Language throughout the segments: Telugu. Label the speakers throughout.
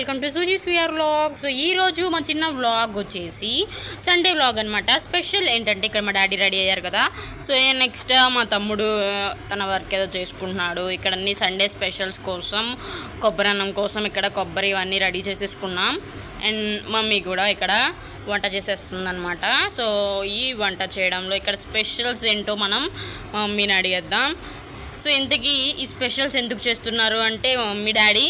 Speaker 1: Welcome to Suji's VR vlog. So ఈ రోజు మా చిన్న వ్లాగ్ వచ్చేసి సండే వ్లాగ్ అనమాట స్పెషల్ ఏంటంటే ఇక్కడ మా డాడీ రెడీ అయ్యారు కదా. సో నెక్స్ట్ మా తమ్ముడు తన వర్క్ ఏదో చేసుకుంటున్నాడు. ఇక్కడ అన్ని సండే స్పెషల్స్ కోసం కొబ్బరి అన్నం కోసం ఇక్కడ కొబ్బరి ఇవన్నీ రెడీ చేసేసుకున్నాం. అండ్ మమ్మీ కూడా ఇక్కడ వంట చేసేస్తుందనమాట సో ఈ వంట చేయడంలో ఇక్కడ స్పెషల్స్ ఏంటో మనం మమ్మీని అడిగేద్దాం. సో ఇంతకీ ఈ స్పెషల్స్ ఎందుకు చేస్తున్నారు అంటే మమ్మీ డాడీ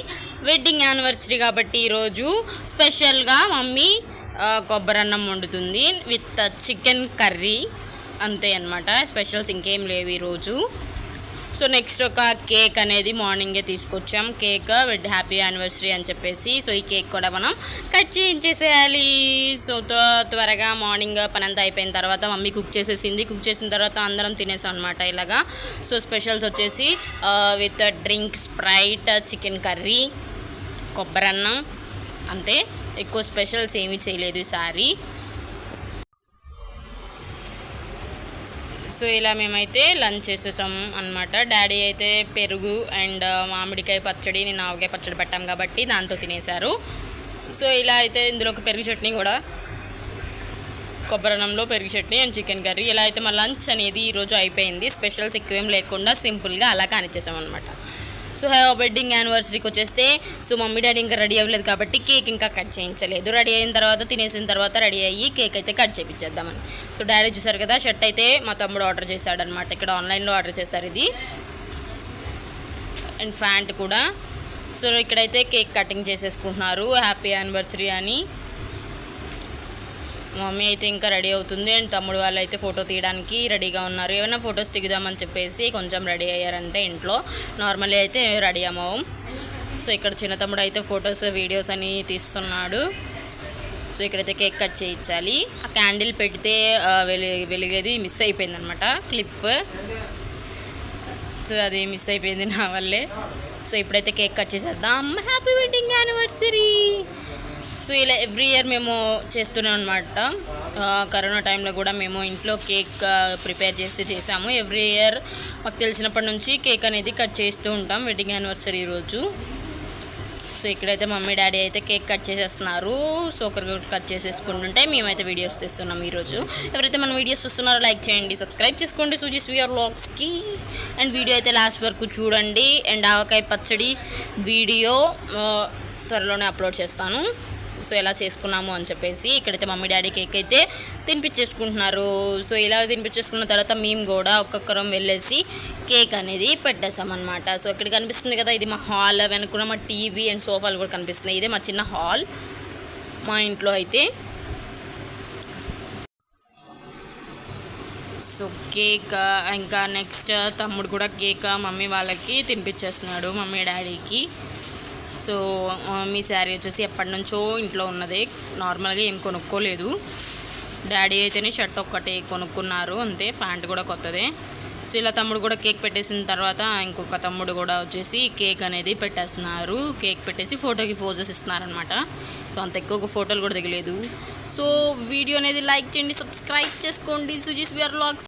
Speaker 1: వెడ్డింగ్ యానివర్సరీ కాబట్టి ఈరోజు స్పెషల్గా మమ్మీ కొబ్బరన్నం కొబ్బరి అన్నం వండుతుంది విత్ చికెన్ కర్రీ అంతే అనమాట స్పెషల్స్ ఇంకేం లేవు ఈరోజు సో నెక్స్ట్ ఒక కేక్ అనేది మార్నింగే తీసుకొచ్చాం. కేక్ వెడ్ హ్యాపీ యానివర్సరీ అని చెప్పేసి. సో ఈ కేక్ కూడా మనం కట్ చేయించేసేయాలి. సో త్వరగా మార్నింగ్ పనంతా అయిపోయిన తర్వాత మమ్మీ కుక్ చేసేసింది. కుక్ చేసిన తర్వాత అందరం తినేసాం అనమాట ఇలాగా. సో స్పెషల్స్ వచ్చేసి with drink Sprite chicken curry కొబ్బరన్నం. అంతే ఎక్కువ స్పెషల్స్ ఏమీ చేయలేదు ఈసారి సో ఇలా మేమైతే లంచ్ చేసేసాం అనమాట డాడీ అయితే పెరుగు అండ్ మామిడికాయ పచ్చడి నేను ఆవకాయ పచ్చడి పెట్టాం కాబట్టి దాంతో తినేశారు. సో ఇలా అయితే ఇందులో ఒక పెరుగు చట్నీ కూడా. కొబ్బరన్నంలో పెరుగు చట్నీ అండ్ చికెన్ కర్రీ. ఇలా అయితే మా లంచ్ అనేది ఈరోజు అయిపోయింది. స్పెషల్స్ ఎక్కువేం లేకుండా సింపుల్గా అలా కానిచ్చేసాం అనమాట సో వెడ్డింగ్ యానివర్సరీకి వచ్చేస్తే సో మమ్మీ డాడీ ఇంకా రెడీ అవ్వలేదు కాబట్టి కేక్ ఇంకా కట్ చేయించలేదు. రెడీ అయిన తర్వాత తినేసిన తర్వాత రెడీ అయ్యి కేక్ అయితే కట్ చేయించేద్దామని సో డాడీ చూసారు కదా షర్ట్ అయితే మా తమ్ముడు ఆర్డర్ చేశాడనమాట ఇక్కడ ఆన్లైన్లో ఆర్డర్ చేశారు ఇది. అండ్ ప్యాంట్ కూడా. సో ఇక్కడైతే కేక్ కటింగ్ చేసేసుకుంటున్నారు. హ్యాపీ యానివర్సరీ అని. మమ్మీ అయితే ఇంకా రెడీ అవుతుంది అండ్ తమ్ముడు వాళ్ళు అయితే ఫోటో తీయడానికి రెడీగా ఉన్నారు. ఏమైనా ఫొటోస్ దిగుదామని చెప్పేసి కొంచెం రెడీ అయ్యారంటే ఇంట్లో. నార్మల్లీ అయితే రెడీ అమ్మవం సో ఇక్కడ చిన్న తమ్ముడు అయితే ఫొటోస్ వీడియోస్ అని తీస్తున్నాడు. సో ఇక్కడైతే కేక్ కట్ చేయించాలి. ఆ క్యాండిల్ పెడితే వెలి వెలిగేది మిస్ అయిపోయింది అనమాట క్లిప్ సో అది మిస్ అయిపోయింది నా వల్లే. సో ఇప్పుడైతే కేక్ కట్ చేసేద్దాం. హ్యాపీ వెడ్డింగ్ యానివర్సరీ సో ఇలా ఎవ్రీ ఇయర్ మేము చేస్తున్నాం అనమాట కరోనా టైంలో కూడా మేము ఇంట్లో కేక్ ప్రిపేర్ చేసి చేసాము. ఎవ్రీ ఇయర్ మాకు తెలిసినప్పటి నుంచి కేక్ అనేది కట్ చేస్తూ ఉంటాం వెడ్డింగ్ యానివర్సరీ రోజు. సో ఇక్కడైతే మమ్మీ డాడీ అయితే కేక్ కట్ చేసేస్తున్నారు. సో కట్ చేసేసుకుంటుంటే మేమైతే వీడియోస్ తీస్తున్నాం ఈరోజు. ఎవరైతే మన వీడియోస్ చూస్తున్నారో లైక్ చేయండి సబ్స్క్రైబ్ చేసుకోండి. సూజీస్ స్వీఆర్ వ్లాగ్స్కి. అండ్ వీడియో అయితే లాస్ట్ వరకు చూడండి. అండ్ ఆవకాయ పచ్చడి వీడియో త్వరలోనే అప్లోడ్ చేస్తాను. సో ఎలా చేసుకున్నాము అని చెప్పేసి ఇక్కడైతే మమ్మీ డాడీ కేక్ అయితే తినిపించేసుకుంటున్నారు. సో ఇలా తినిపించేసుకున్న తర్వాత మేము కూడా ఒక్కొక్కరం వెళ్ళేసి కేక్ అనేది పెట్టేసామన్నమాట సో ఇక్కడ కనిపిస్తుంది కదా ఇది మా హాల్ వెనుకున్న మా టీవీ అండ్ సోఫాలు కూడా కనిపిస్తున్నాయి. ఇదే మా చిన్న హాల్. మా ఇంట్లో అయితే. సో కేక్ ఇంకా నెక్స్ట్ తమ్ముడు కూడా కేక్ మమ్మీ వాళ్ళకి తినిపించేస్తున్నాడు మమ్మీ డాడీకి. సో మీ శారీ వచ్చేసి ఎప్పటి నుంచో ఇంట్లో ఉన్నది. నార్మల్గా ఏం కొనుక్కోలేదు. డాడీ అయితేనే షర్ట్ ఒక్కటి కొనుక్కున్నారు అంతే. ప్యాంట్ కూడా కొత్తదే. సో ఇలా తమ్ముడు కూడా కేక్ పెట్టేసిన తర్వాత ఇంకొక తమ్ముడు కూడా వచ్చేసి కేక్ అనేది పెట్టేస్తున్నారు. కేక్ పెట్టేసి ఫోటోకి ఫోజెస్ ఇస్తున్నారనమాట సో అంత ఎక్కువ ఫోటోలు కూడా దిగలేదు. సో వీడియో అనేది లైక్ చేయండి సబ్స్క్రైబ్ చేసుకోండి. Suji's BR logs